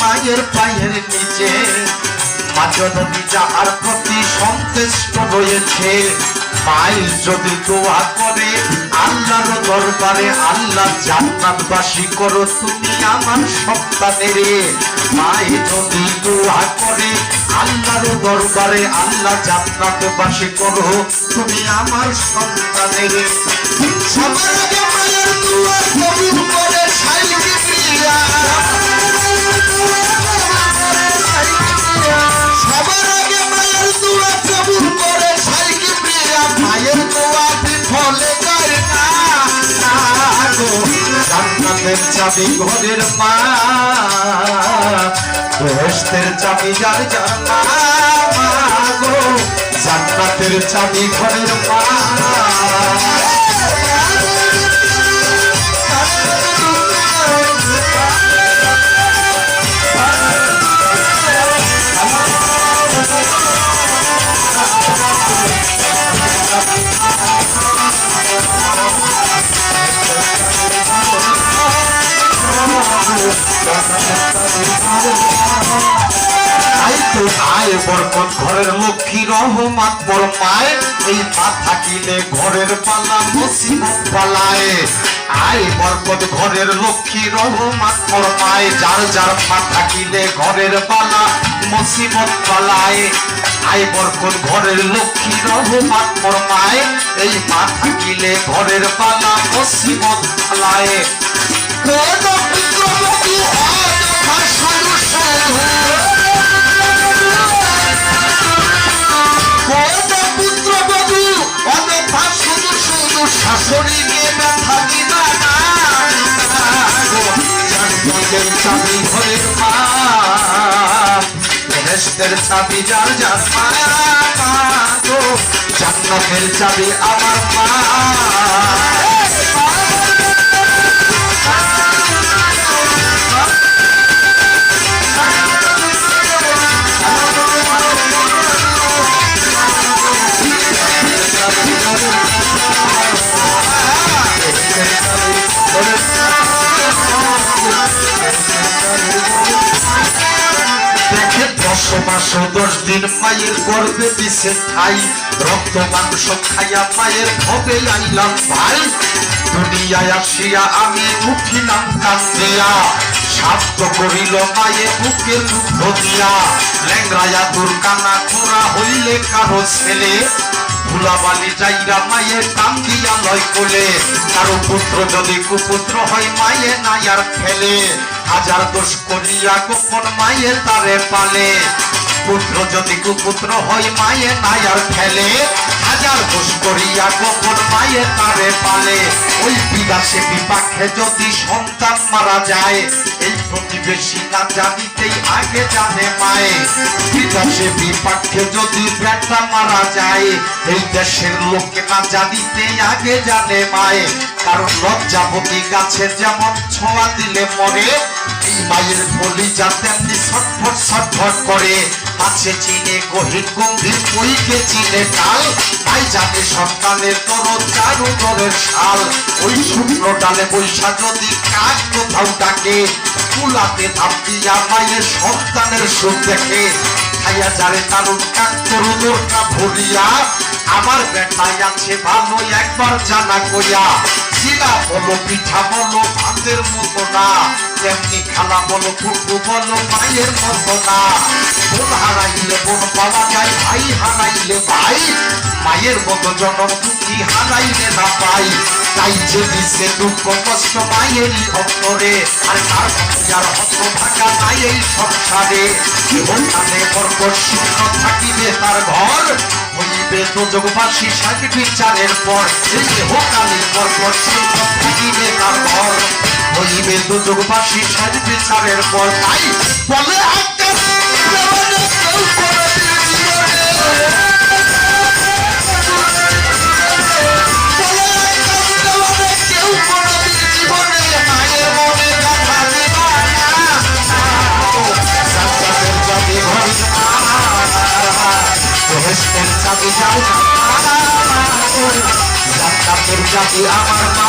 মায়ের পায়ের নিচে। যাহার প্রতি সন্তুষ্ট রয়েছে মায়ের যদি দোয়া করে, আল্লাহর দরবারে আল্লাহ জান্নাতবাসী করো তুমি আমার সন্তানের মায়ে যদি দোয়া করে, আল্লাহর দরবারে আল্লাহ জান্নাতবাসী করো তুমি আমার সন্তানের সবার আগে মায়ের দোয়া কবুল করে। চাবি ঘরের মা। বেহেশতের চাবি যার জানা জান্নাতের চাবি ঘরের মা। ঘরের লক্ষ্মী রহমাত, বড় মায় এই মা থাকিলে ঘরের পালা মুসিবত পালায়। আয় বরকত ঘরের লক্ষ্মী রহমাত, বড় মায় যার যার মা থাকিলে ঘরের পালা মুসিবত পালায়। আয় বরকত ঘরের লক্ষ্মী রহমাত, বড় মায় এই মা থাকিলে ঘরের পালা মুসিবত পালায়। শাশুড়িকে ব্যথা দিবা না চাবি ঘরের মা বেহেশতের চাবি যার যার মা জান্নাতের চাবি আমার মা। ও দশ দিন মায়ের গর্ভে দিছে ঠাই। রক্ত, মাংস খাইয়া মায়ের ভবে আইলাম ভাই। দুনিয়ায় আসিয়া আমি উঠিলাম কান্দিয়া সাধ্য করিল মায়ে বুকে দুঃখ দিয়া ল্যাংরায়া দুর্কানা খোরা হইলে কারও ছেলে। ভুলাবালি যাইরা কান দিয়া লয় কোলে। কারও পুত্র যদি কুপুত্র হয়, মায়ে নাই আর ফেলে। হাজার দোষ করিয়া গোপন মায়ের তারে পালে। পুত্র যদি কুপুত্র হয় মায়ে নাই আর ফেলে, হাজার দোষ করিয়া গোপন মায়ের তারে পালে। ওই বিদাসে বিপাকে যদি সন্তান মারা যায়, এই প্রতিবেশী না জানিতেই আগে জানে মায়ে। বিদাসে বিপাকে যদি বেটা মারা যায়, এই দেশের লোকে না জানিতে আগে জানে মায়ে। কারণ লজ্জাপতি গাছে যেমন ছোঁয়া দিলে মরে, এই মায়ের বলি যা তেমনি ছটফট ছটফট করে। মাছে চিনে গহীন গম্ভীর বইকে চিনে কাল তাই জানে সন্তানের তর চারু দরের শাল। ওই শুকনো ডালে বৈশা যদি কাক, কোথাও ডাকে। কুলাতে ধাপ দিয়া মায়ের সন্তানের সুখ দেখে। খাইয়া যারে তারুণ কাক তরুণের কা ভরিয়া আমার বেটাই আছে ভালো, একবার জানা কইয়া। চিলা বলো, পিঠা বলো, ভাতের মতো না। তেমনি খালা বলো ফুটু বলো, মায়ের মতো না। বোন হারাইলে বোন পাওয়া যায় ভাই হারাইলে ভাই মায়ের মতো জনম দুঃখী হারাইলে না পাই তাই যে দিছে দুঃখ কষ্ট মায়েরই অন্তরে আর তার যার হত থাকা নাই এই সংসারে জীবনকালে বরকত শূন্য থাকিবে তার ঘর হইবে তো যোগবাসী সাকি বিচারের পর এই দেহকালে বরকত শূন্য থাকিবে তার ঘর হইবে তো যোগবাসী সাকি বিচারের পর তাই বলে আমার মা